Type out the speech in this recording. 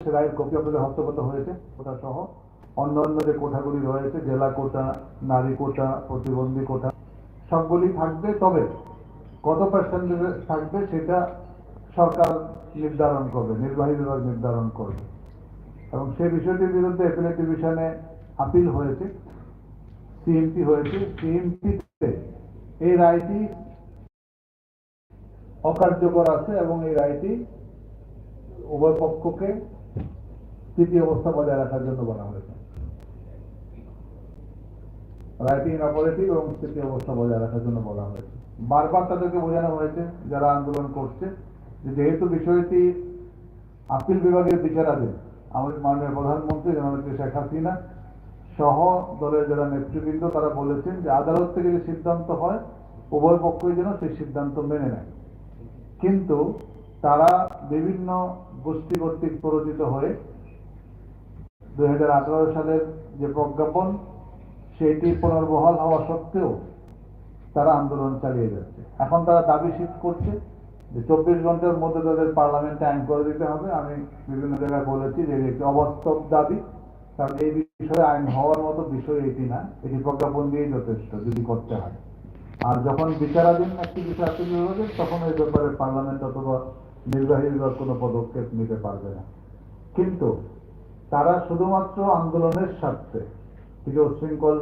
রায়ের কপি আপনাদের হস্তগত হয়েছে কোটা সহ। অন্যান্য যে কোটাগুলি রয়েছে, জেলা কোটা, নারী কোটা, প্রতিবন্ধী কোটা, সবগুলি থাকবে, তবে কত থাকবে সেটা সরকার নির্ধারণ করবে, নির্বাহী বিভাগ নির্ধারণ করবে। এবং বিষয়টির বিরুদ্ধে ডিভিশনে আপিল হয়েছে সিএমপি হয়েছে। সিএমপিতে এই রায়টি অকার্যকর আছে এবং এই রায়টি উভয় পক্ষকে তৃতীয় অবস্থা বজায় রাখার জন্য বলা হয়েছে। রাইটিং অপারেটিভ এবং স্থিতি অবস্থা বজায় রাখার জন্য বলা হয়েছে। বারবার তাদেরকে বোঝানো হয়েছে, যারা আন্দোলন করছে যেহেতু বিষয়টি আপিল বিভাগের বিচারাধীন, আমাদের মাননীয় প্রধানমন্ত্রী জননেত্রী শেখ হাসিনা সহ দলের যারা নেতৃবৃন্দ, তারা বলেছেন যে আদালত থেকে যে সিদ্ধান্ত হয়, উভয় পক্ষই যেন সেই সিদ্ধান্ত মেনে নেয়। কিন্তু তারা বিভিন্ন গোষ্ঠী কর্তৃক প্ররোচিত হয়ে দুই হাজার আঠারো সালের যে প্রজ্ঞাপন, সেটি পুনর্বহাল হওয়া সত্ত্বেও তারা আন্দোলন চালিয়ে যাচ্ছে। এখন তারা দাবি শীত করছে যে চব্বিশ ঘণ্টার মধ্যে তাদের পার্লামেন্টে আইন করে দিতে হবে। আমি বিভিন্ন জায়গায় বলেছি যে একটি অবাস্তব দাবি, কারণ এই বিষয়ে আইন হওয়ার মতো বিষয় এটি না। এটি প্রজ্ঞাপন দিয়েই যথেষ্ট, যদি করতে হয়। আর যখন বিচারাধীন একটি বিষয় আপিল তখন এই ব্যাপারে পার্লামেন্ট অথবা নির্বাহী বিভাগ কোনো পদক্ষেপ নিতে পারবে না। কিন্তু তারা শুধুমাত্র আন্দোলনের স্বার্থে থেকে উচ্ছৃঙ্খল